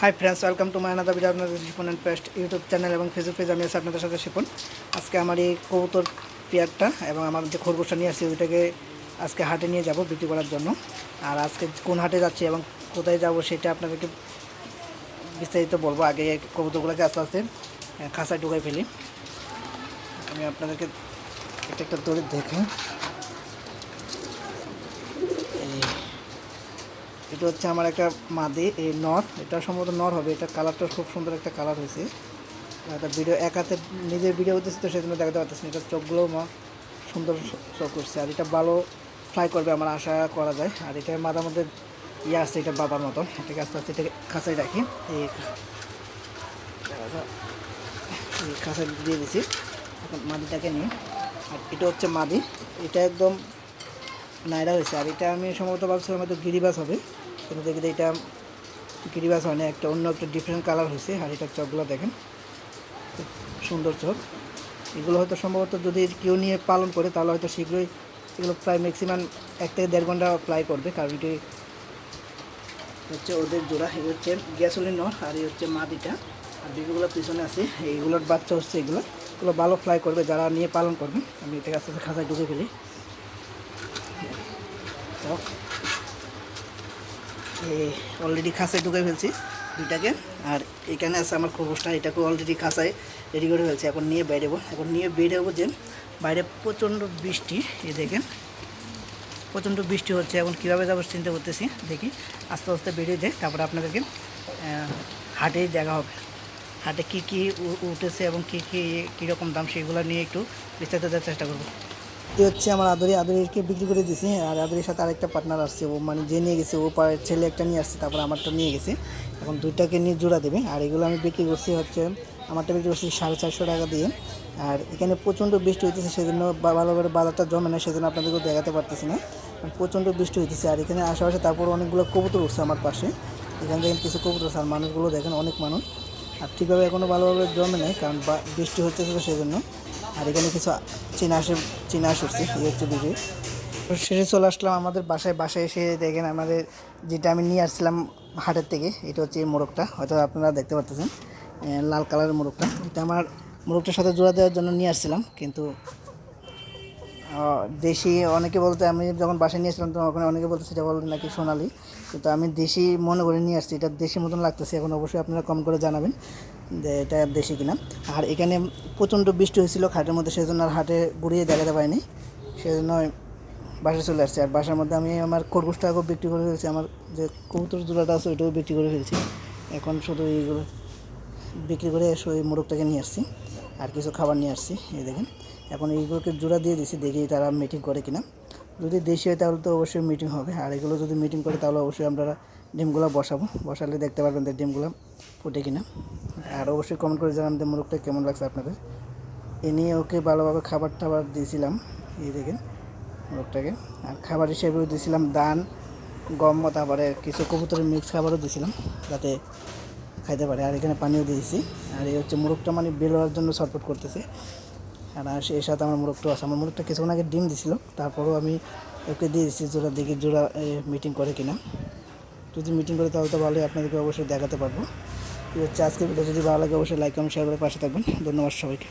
Hi friends welcome to another video আপনাদের Shipon and পেস্ট YouTube channel এবং ফেসবুক পেজ আমি আছি আপনাদের সাথে শিপন। আজকে আমার এই কবুতর পেয়ারটা এবং আমার যে খরগোশটা নিয়ে আসছি, ওইটাকে আজকে হাটে নিয়ে যাব বিক্রি করার জন্য। আর আজকে কোন হাটে যাচ্ছি এবং কোথায় যাব সেটা আপনাদেরকে বিস্তারিত বলব। আগে কবুতরগুলোকে আস্তে আস্তে খাঁচায় ঢুকাই ফেলি। আমি আপনাদেরকে এটা একটা দড়ি দেখে। এটা হচ্ছে আমার একটা মাদি, এই নর। এটা সম্ভবত নর হবে, এটা কালারটা খুব সুন্দর একটা কালার হয়েছে। একটা ভিডিও এক হাতে নিজের ভিডিও হতেছে তো সেজন্য দেখাতে পারতেছি না, এটা চোখগুলোও মা সুন্দর চোখ করছে। আর এটা ভালো ফ্রাই করবে আমার আশা করা যায়। আর এটা মাথার মধ্যে ইয়ে আসছে এটা বাবার মতন। এটাকে আস্তে আস্তে এটাকে খাঁচাই রাখি। এই খাঁচাই দিয়ে দিছি। এখন মাদিটাকে নিই। আর এটা হচ্ছে মাদি। এটা একদম নাইরা হয়েছে। আর এটা আমি সম্ভবত ভাবছিলাম হয়তো গিরিবাস হবে। কিন্তু দেখি এটা গিরিবাস হয় না, একটা অন্য একটা ডিফারেন্ট কালার হয়েছে। আর এটার চোখগুলো দেখেন, খুব সুন্দর চক। এগুলো হয়তো সম্ভবত যদি কেউ নিয়ে পালন করে, তাহলে হয়তো শীঘ্রই এগুলো প্রায় ম্যাক্সিমাম এক থেকে দেড় ঘণ্টা ফ্লাই করবে। কারণ এটি হচ্ছে ওদের জোড়া, এই হচ্ছে গ্যাসোলিন নর আর এই হচ্ছে মাদিটা আর বিবিগুলো পিছনে আছে, এইগুলোর বাচ্চা হচ্ছে এগুলো। এগুলো ভালো ফ্লাই করবে, যারা নিয়ে পালন করবে। আমি আস্তে আস্তে খাঁচায় ঢুকে ফেলি। অলরেডি খাঁচায় ঢুকে ফেলছি দুইটাকে। আর এখানে আছে আমার খরগোশটা এটাকে অলরেডি খাঁচায় রেডি করে ফেলছি। এখন নিয়ে বেরোবো এখন নিয়ে বেরোবো যে, বাইরে প্রচণ্ড বৃষ্টি, এই দেখেন। প্রচণ্ড বৃষ্টি হচ্ছে। এখন কীভাবে যাব চিন্তা করতেছি। দেখি, আস্তে আস্তে বেরিয়ে যায় তারপরে আপনাদেরকে হাটেই দেখা হবে। হাটে কী কী উঠেছে এবং কী কী, কীরকম দাম, সেগুলো নিয়ে একটু বিস্তারিত দেওয়ার চেষ্টা করব। এ হচ্ছে আমার আদরি, আদরিকে বিক্রি করে দিয়েছি আর আদরির সাথে আরেকটা পার্টনার আসছে, ও মানে যে নিয়ে গেছে, ও পাড়ার ছেলে একটা নিয়ে আসছে, তারপর আমারটা নিয়ে গেছে। এখন দুইটাকে নিয়ে জোড়া দেবে, আর এগুলো আমি বিক্রি করছি হচ্ছে, আমারটা বিক্রি করছি সাড়ে চারশো টাকা দিয়ে। আর এখানে প্রচণ্ড বৃষ্টি হইতেছে, সেজন্য ভালো করে বাজারটা জমে না, সেজন্য আপনাদেরকেও দেখাতে পারতেছি না। প্রচণ্ড বৃষ্টি হইতেছে, আর এখানে আশেপাশে তারপর অনেকগুলো কবুতর উঠছে আমার পাশে। এখান থেকে কিছু কবুতর আর মানুষগুলো দেখেন অনেক মানুষ। আর ঠিকভাবে এখনও ভালোভাবে জমে নেই, কারণ বৃষ্টি হচ্ছে তো সেজন্য। এখানে কিছু চীনা চীনা উঠছে এই হচ্ছে ভিডিও শেষে চলে আসলাম আমাদের বাসায়। বাসায় এসে দেখেন আমাদের যেটা আমি নিয়ে আসছিলাম হাটের থেকে, এটা হচ্ছে এই মোরগটা। হয়তো আপনারা দেখতে পাচ্ছেন লাল কালারের মোরগটা। এটা আমার মোরগটার সাথে জোড়া দেওয়ার জন্য নিয়ে আসছিলাম, কিন্তু দেশি, অনেকে বলতে আমি যখন বাসায় নিয়ে আসলাম তখন ওখানে অনেকে বলতে সেটা বলতে নাকি সোনালি। কিন্তু আমি দেশি মনে করে নিয়ে আসছি, এটা দেশি মতন লাগতেছে, এখন অবশ্যই আপনারা কম করে জানাবেন যে এটা দেশি কিনা। আর এখানে প্রচণ্ড বৃষ্টি হয়েছিল খাটের মধ্যে, সেজন্য আর হাটে ঘুরিয়ে দেখাতে পারিনি। সেজন্য বাসায় চলে আসছে। আর বাসার মধ্যে আমি আমার খরগোশটাকেও বিক্রি করে ফেলছি, আমার যে কবুতর জোড়াটা আছে, ওইটাও বিক্রি করে ফেলছি। এখন শুধু এইগুলো বিক্রি করে ওই মোরগটাকে নিয়ে আসছি, আর কিছু খাবার নিয়ে আসছি, এই দেখেন। এখন এইগুলোকে জোড়া দিয়ে দিছি, দেখি তারা মিটিং করে কিনা। যদি দেশি হয় তাহলে তো অবশ্যই মিটিং হবে, আর এগুলো যদি মিটিং করে তাহলে অবশ্যই আমরা ডিমগুলো বসাবো। বসালে দেখতে পারবেন যে ডিমগুলো ফুটে কিনা। আর অবশ্যই কমেন্ট করে জানান যে মোরগটা কেমন লাগছে আপনাদের। এ নিয়ে ওকে ভালোভাবে খাবার টাবার দিয়েছিলাম, এই দেখেন মোরগটাকে। আর খাবার হিসেবেও দিয়েছিলাম দান, গম, তারপরে কিছু কবুতরের মিক্স খাবারও দিয়েছিলাম, যাতে খাইতে পারে। আর এখানে পানিও দিয়েছি। আর এই হচ্ছে মুরগটা মানে বেরোয়ার জন্য ছটফট করতেছে। আর এর সাথে আমার মুরগটাও আছে। আমার মুরগটা কিছুক্ষণ আগে ডিম দিছিল, তারপরেও আমি ওকে দিয়ে দিচ্ছি জোড়া দেখি জোড়া মিটিং করে কিনা। যদি মিটিং করে তাহলে তো ভালোই আপনাদেরকে অবশ্যই দেখাতে পারব। আজকে ভিডিও যদি ভালো লাগে, অবশ্যই লাইক কমেন্ট শেয়ার করে পাশে থাকবেন। ধন্যবাদ সবাইকে।